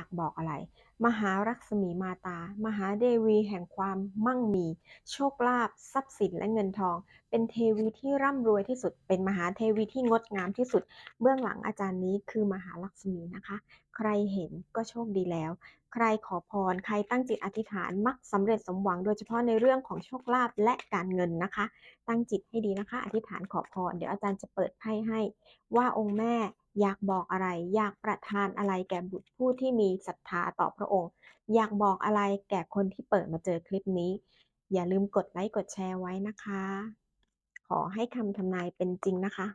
ากบอกอะไร มหาลักษมีมาตา มหาเทวีแห่งความมั่งมี โชคลาภทรัพย์สินและเงินทอง เป็นเทวีที่ร่ำรวยที่สุด เป็นมหาเทวีที่งดงามที่สุด เบื้องหลังอาจารย์นี้คือมหาลักษมีนะคะ ใครเห็นก็โชคดีแล้ว ใครขอพร ใครตั้งจิตอธิษฐานมักสำเร็จสมหวังโดยเฉพาะในเรื่องของโชคลาภและการเงินนะคะ ตั้งจิตให้ดีนะคะ อธิษฐานขอพร เดี๋ยวอาจารย์จะเปิดไพ่ให้ว่าองค์แม่ อยากบอกอะไร อยากประทานอะไรแก่บุตรผู้ที่มีศรัทธาต่อพระองค์ อยากบอกอะไรแก่คนที่เปิดมาเจอคลิปนี้ อย่าลืมกดไลค์กดแชร์ไว้นะคะ ขอให้คำทำนายเป็นจริงนะคะ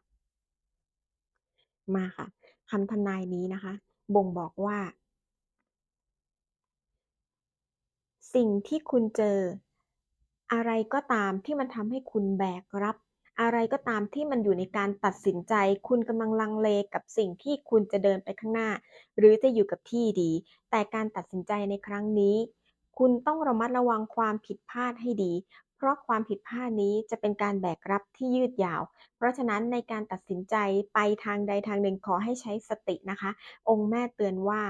มาค่ะคำทำนายนี้นะคะ บ่งบอกว่า สิ่งที่คุณเจอ อะไรก็ตามที่มันทำให้คุณแบกรับ อะไรก็ตามที่มันอยู่ในการตัดสินใจ คุณกำลังลังเลกับสิ่งที่คุณจะเดินไปข้างหน้า หรือจะอยู่กับที่ดี แต่การตัดสินใจในครั้งนี้ คุณต้องระมัดระวังความผิดพลาดให้ดี เพราะความผิดพลาดนี้จะเป็นการแบกรับที่ยืดยาว เพราะฉะนั้นในการตัดสินใจไปทางใดทางหนึ่งขอให้ใช้สตินะคะ องค์แม่เตือนว่า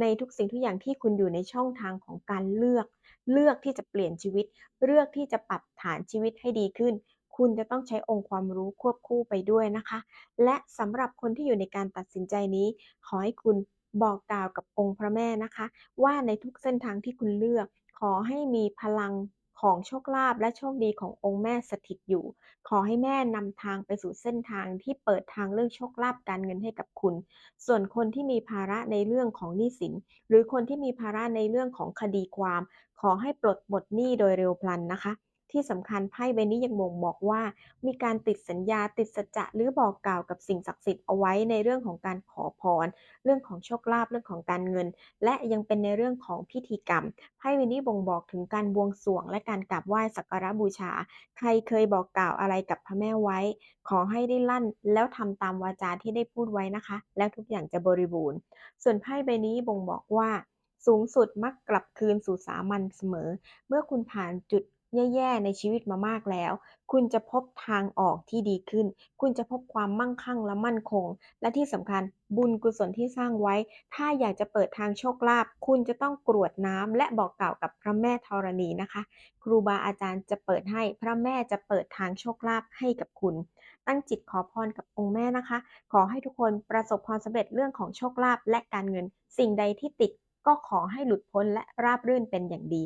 ในทุกสิ่งทุกอย่างที่คุณอยู่ในช่องทางของการเลือก เลือกที่จะเปลี่ยนชีวิต เลือกที่จะปรับฐานชีวิตให้ดีขึ้น คุณจะต้องใช้องค์ความรู้ควบคู่ไปด้วยนะคะ และสำหรับคนที่อยู่ในการตัดสินใจนี้ ขอให้คุณบอกกล่าวกับองค์พระแม่นะคะ ว่าในทุกเส้นทางที่คุณเลือก ขอให้มีพลังของโชคลาภและโชคดีขององค์แม่สถิตอยู่ ขอให้แม่นำทางไปสู่เส้นทางที่เปิดทางเรื่องโชคลาภการเงินให้กับคุณ ส่วนคนที่มีภาระในเรื่องของหนี้สิน หรือคนที่มีภาระในเรื่องของคดีความ ขอให้ปลดหมดหนี้โดยเร็วพลันนะคะ ที่สำคัญไพ่ใบนี้ยังบ่งบอกว่า มีการติดสัญญาติดสัจจะหรือบอกกล่าวกับสิ่งศักดิ์สิทธิ์เอาไว้ในเรื่องของการขอพร เรื่องของโชคลาภเรื่องของการเงิน และยังเป็นในเรื่องของพิธีกรรมไพ่ใบนี้บ่งบอกถึงการบวงสรวง และการกราบไหว้สักการะบูชา ใครเคยบอกกล่าวอะไรกับพระแม่ไว้ ขอให้ได้ลั่น แล้วทำตามวาจาที่ได้พูดไว้นะคะ แล้วทุกอย่างจะบริบูรณ์ ส่วนไพ่ใบนี้บ่งบอกว่าสูงสุดมักกลับคืนสู่สามัญเสมอ เมื่อคุณผ่านจุด แย่ๆในชีวิตมามากแล้ว คุณจะพบทางออกที่ดีขึ้น คุณจะพบความมั่งคั่งและมั่นคง และที่สำคัญบุญกุศลที่สร้างไว้ ถ้าอยากจะเปิดทางโชคลาภคุณจะต้องกรวดน้ำและบอกกล่าวกับพระแม่ธรณีนะคะ ครูบาอาจารย์จะเปิดให้พระแม่จะเปิดทางโชคลาภให้กับคุณตั้งจิตขอพรกับองค์แม่นะคะ ขอให้ทุกคนประสบความสำเร็จเรื่องของโชคลาภและการเงิน สิ่งใดที่ติดก็ขอให้หลุดพ้นและราบรื่นเป็นอย่างดี